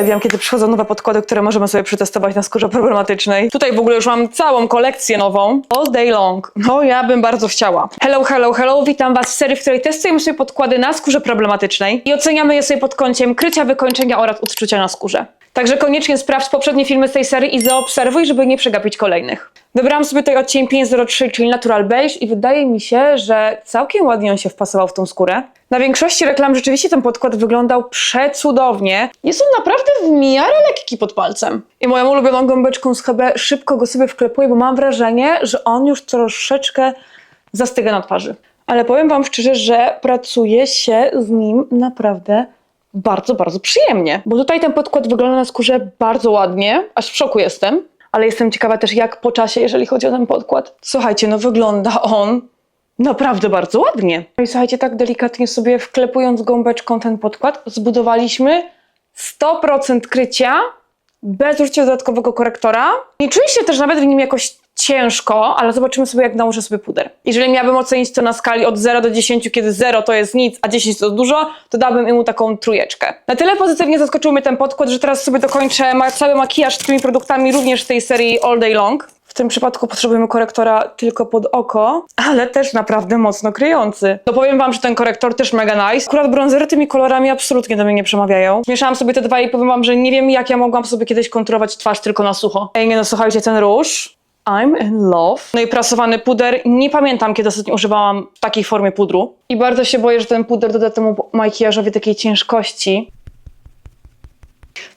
Uwielbiam, kiedy przychodzą nowe podkłady, które możemy sobie przetestować na skórze problematycznej. Tutaj w ogóle już mam całą kolekcję nową. All day long. No, ja bym bardzo chciała. Hello, hello, hello. Witam Was w serii, w której testujemy sobie podkłady na skórze problematycznej i oceniamy je sobie pod kątem krycia, wykończenia oraz odczucia na skórze. Także koniecznie sprawdź poprzednie filmy z tej serii i zaobserwuj, żeby nie przegapić kolejnych. Wybrałam sobie tutaj odcień 503, czyli Natural Beige i wydaje mi się, że całkiem ładnie on się wpasował w tą skórę. Na większości reklam rzeczywiście ten podkład wyglądał przecudownie. Jest on naprawdę w miarę lekki pod palcem. I moją ulubioną gąbeczką z HB szybko go sobie wklepuję, bo mam wrażenie, że on już troszeczkę zastyga na twarzy. Ale powiem Wam szczerze, że pracuje się z nim naprawdę bardzo, bardzo przyjemnie. Bo tutaj ten podkład wygląda na skórze bardzo ładnie, aż w szoku jestem. Ale jestem ciekawa też jak po czasie, jeżeli chodzi o ten podkład. Słuchajcie, no wygląda on naprawdę bardzo ładnie. No i słuchajcie, tak delikatnie sobie wklepując gąbeczką ten podkład, zbudowaliśmy 100% krycia bez użycia dodatkowego korektora. Nie czuję się też nawet w nim jakoś ciężko, ale zobaczymy sobie, jak nałożę sobie puder. Jeżeli miałabym ocenić to na skali od 0 do 10, kiedy 0 to jest nic, a 10 to dużo, to dałbym mu taką trójeczkę. Na tyle pozytywnie zaskoczył mnie ten podkład, że teraz sobie dokończę cały makijaż z tymi produktami również z tej serii All Day Long. W tym przypadku potrzebujemy korektora tylko pod oko, ale też naprawdę mocno kryjący. To powiem wam, że ten korektor też mega nice. Akurat bronzery tymi kolorami absolutnie do mnie nie przemawiają. Zmieszałam sobie te dwa i powiem wam, że nie wiem jak ja mogłam sobie kiedyś kontrolować twarz tylko na sucho. Ej, nie no, słuchajcie, ten róż... I'm in love. No i prasowany puder. Nie pamiętam, kiedy ostatnio używałam w takiej formie pudru. I bardzo się boję, że ten puder doda temu makijażowi takiej ciężkości.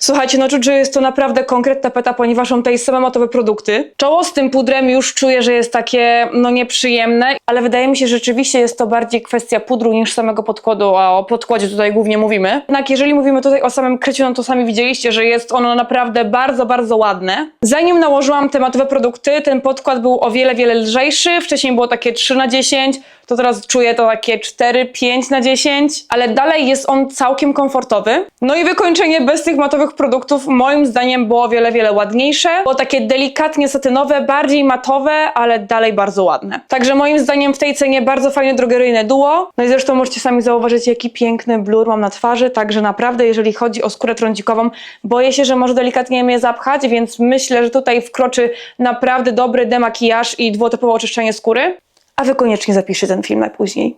Słuchajcie, no czuć, że jest to naprawdę konkretna peta, ponieważ są tutaj same matowe produkty. Czoło z tym pudrem już czuję, że jest takie, no nieprzyjemne, ale wydaje mi się, że rzeczywiście jest to bardziej kwestia pudru niż samego podkładu, a o podkładzie tutaj głównie mówimy. Jednak jeżeli mówimy tutaj o samym kryciu, no to sami widzieliście, że jest ono naprawdę bardzo, bardzo ładne. Zanim nałożyłam te matowe produkty, ten podkład był o wiele, wiele lżejszy. Wcześniej było takie 3 na 10, to teraz czuję to takie 4, 5 na 10, ale dalej jest on całkiem komfortowy. No i wykończenie bez tych matowych produktów moim zdaniem było wiele, wiele ładniejsze. Było takie delikatnie satynowe, bardziej matowe, ale dalej bardzo ładne. Także moim zdaniem w tej cenie bardzo fajne drogeryjne duo. No i zresztą możecie sami zauważyć, jaki piękny blur mam na twarzy, także naprawdę jeżeli chodzi o skórę trądzikową, boję się, że może delikatnie mnie zapchać, więc myślę, że tutaj wkroczy naprawdę dobry demakijaż i dwuetopowe oczyszczenie skóry. A wy koniecznie zapiszcie ten film najpóźniej.